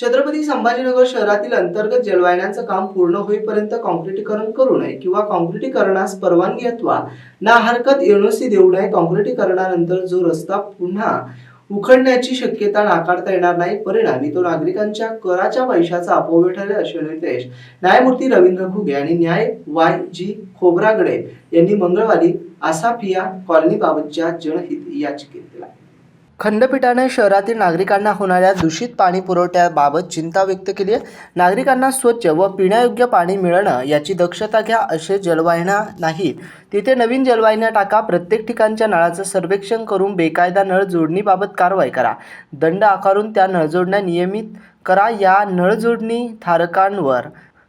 छत्रपती संभाजीनगर शहरातील अंतर्गत जलवाहिन्यांचं काम पूर्ण होईपर्यंत काँक्रिटीकरण करू नये किंवा काँक्रिटीकरणास परवानगी अथवा ना हरकत एनओसी देऊ नये काँक्रिटीकरणानंतर जो रस्ता पुन्हा उखडण्याची शक्यता नाकारता येणार नाही परिणामी तो नागरिकांच्या कराच्या पैशाचा अपव्यय ठरेल असे निर्देश न्यायमूर्ती रवींद्र घुगे आणि न्याय वाय जी खोबरागडे यांनी मंगळवारी आसाफिया कॉलनीबाबतच्या जनहित याचिकेत दिला. खंडपीठाने शहरातील नागरिकांना होणाऱ्या दूषित पाणी पुरवठ्याबाबत चिंता व्यक्त केली आहे. नागरिकांना स्वच्छ व पिण्यायोग्य पाणी मिळणं याची दक्षता घ्या असे जलवाहिन्या नाहीत. तिथे नवीन जलवाहिन्या टाका प्रत्येक ठिकाणच्या नळाचं सर्वेक्षण करून बेकायदा नळ जोडणीबाबत कारवाई करा. दंड आकारून त्या नळजोडण्या नियमित करा. या नळजोडणी धारकांवर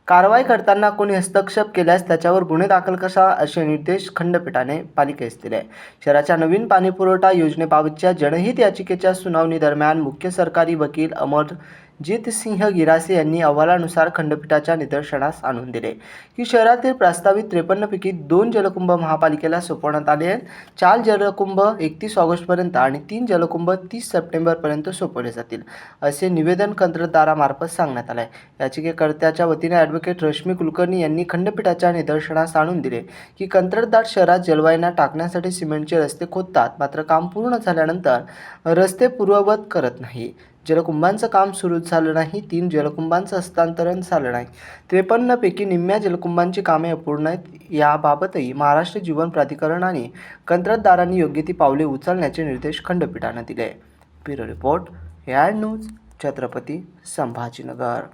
कारवाई करताना कोणी हस्तक्षेप केल्यास त्याच्यावर गुन्हे दाखल कसा असे निर्देश खंडपीठाने पालिकेस दिले. शहराच्या नवीन पाणीपुरवठा योजनेबाबतच्या जनहित याचिकेच्या सुनावणी दरम्यान मुख्य सरकारी वकील अमर जितसिंह गिरासे यांनी अहवालानुसार खंडपीठाच्या निदर्शनास आणून दिले. की शहरातील प्रस्तावित त्रेपन्नपैकी दोन जलकुंभ महापालिकेला सोपवण्यात आले आहेत. चार जलकुंभ एकतीस ऑगस्टपर्यंत आणि तीन जलकुंभ तीस सप्टेंबरपर्यंत सोपवले जातील असे निवेदन कंत्राटदारामार्फत सांगण्यात आले याचिकेकर्त्याच्या वतीने ॲडव्होकेट रश्मी कुलकर्णी यांनी खंडपीठाच्या निदर्शनास आणून दिले की कंत्राटदार शहरात जलवायना टाकण्यासाठी सिमेंटचे रस्ते खोदतात मात्र काम पूर्ण झाल्यानंतर रस्ते पूर्ववत करत नाही. जलकुंभांचं काम सुरू झालं नाही तीन जलकुंभांचं हस्तांतरण झालं नाही. त्रेपन्नपैकी निम्म्या जलकुंभांची कामे अपूर्ण आहेत. याबाबतही महाराष्ट्र जीवन प्राधिकरण आणि कंत्राटदारांनी योग्य ती पावले उचलण्याचे निर्देश खंडपीठानं दिले. Bureau report AI news Chhatrapati Sambhajinagar.